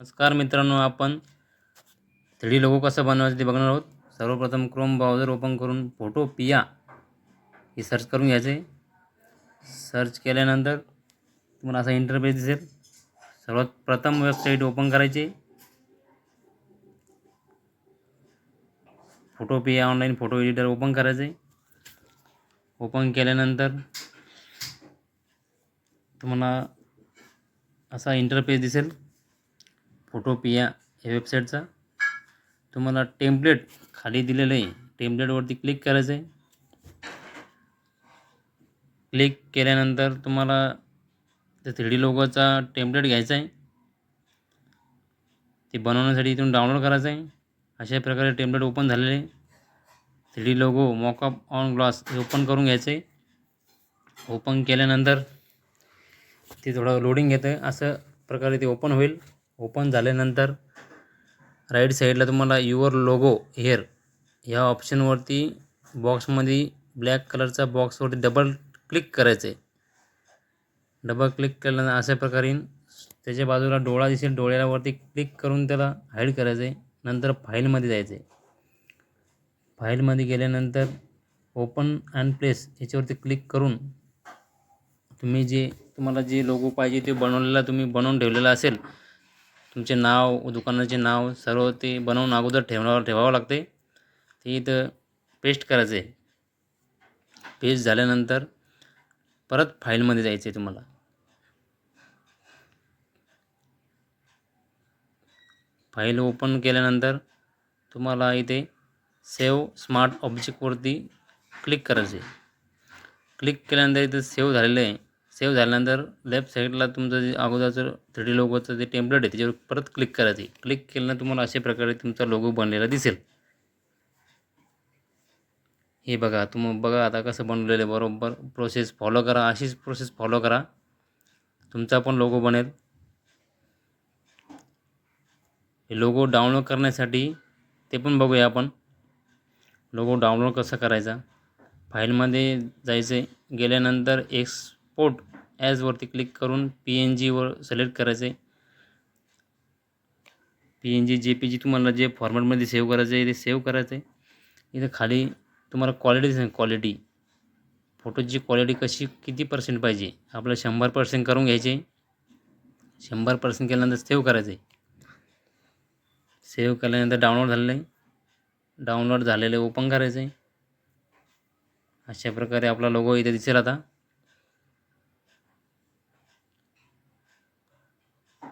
नमस्कार मित्रांनो आपण थ्री डी लोगो कसं बनवायचं ते बघणार आहोत. सर्वप्रथम क्रोम ब्राउझर ओपन करून फोटो पिया. हे सर्च करून घ्यायचे. सर्च केल्यानंतर तुम्हाला असा इंटरफेस दिसेल. सर्वात प्रथम वेबसाईट ओपन करायची. Photopea online photo editor open करायचे. ओपन केल्यानंतर तुम्हाला असा इंटरफेस दिसेल. फोटोपिया या वेबसाईटचा तुम्हाला टेम्पलेट खाली दिलेलं आहे. टेम्पलेटवरती क्लिक करायचं आहे. क्लिक केल्यानंतर तुम्हाला त्या थ्री डी लोगोचा टेम्पलेट घ्यायचा आहे. ते बनवण्यासाठी इथून डाउनलोड करायचं आहे. अशा प्रकारे टेम्पलेट ओपन झालेले आहे. Three D logo mockup on glass हे ओपन करून घ्यायचं आहे. ओपन केल्यानंतर ते थोडं लोडिंग घेतं आहे असं प्रकारे ते ओपन होईल. ओपन झाल्यानंतर राईट साईडला तुम्हाला युअर लोगो हेअर ह्या ऑप्शनवरती बॉक्समध्ये ब्लॅक कलरचा बॉक्सवरती डबल क्लिक करायचं आहे डबल क्लिक केल्यानंतर अशा प्रकारे त्याच्या बाजूला डोळा दिसेल डोळ्यावरती क्लिक करून त्याला हाईड करायचं आहे नंतर फाईलमध्ये जायचं आहे फाईलमध्ये गेल्यानंतर ओपन अँड प्लेस याच्यावरती क्लिक करून तुम्ही जे तुम्हाला जे लोगो पाहिजे ते बनवलेला तुम्ही बनवून ठेवलेला असेल तुमचे नाव दुकानाचे नाव सर्व ते बनवून अगोदर ठेवणार ठेवावं लागते. ते इथं पेस्ट करायचं आहे पेस्ट झाल्यानंतर परत फाईलमध्ये जायचं आहे तुम्हाला. फाईल ओपन केल्यानंतर तुम्हाला इथे सेव्ह स्मार्ट ऑब्जेक्टवरती क्लिक करायचे क्लिक केल्यानंतर इथं सेव्ह झालेलं आहे. सेव्ह झाल्यानंतर लेफ्ट साईडला तुमचं जे अगोदरचं थ्री डी लोगोचं जे टेम्पलेट आहे त्याच्यावर परत क्लिक करायचं आहे क्लिक केल्यानं तुम्हाला अशा प्रकारे तुमचा लोगो बनलेला दिसेल. हे बघा तुम्ही बघा आता कसं बनवलेलं आहे. बरोबर प्रोसेस फॉलो करा. अशीच प्रोसेस फॉलो करा. तुमचा पण लोगो बनेल. हे लोगो डाउनलोड करण्यासाठी ते पण बघूया आपण. लोगो डाउनलोड कसा करायचा? फाईलमध्ये जायचं गेल्यानंतर एक्सपोर्ट ॲजवरती क्लिक करून पी एन जीवर सिलेक्ट करायचं आहे P N G J P G तुम्हाला जे फॉर्मॅटमध्ये सेव्ह करायचं आहे ते सेव्ह करायचं आहे इथं खाली तुम्हाला क्वालिटी दिसेल क्वालिटी फोटोची क्वालिटी कशी किती पर्सेंट पाहिजे? आपल्याला शंभर पर्सेंट करून घ्यायचे. शंभर पर्सेंट केल्यानंतर सेव्ह करायचं आहे सेव्ह केल्यानंतर डाउनलोड झालेलं आहे. डाउनलोड झालेलं ओपन करायचं आहे अशा प्रकारे आपला लोगो इथे दिसेल आता.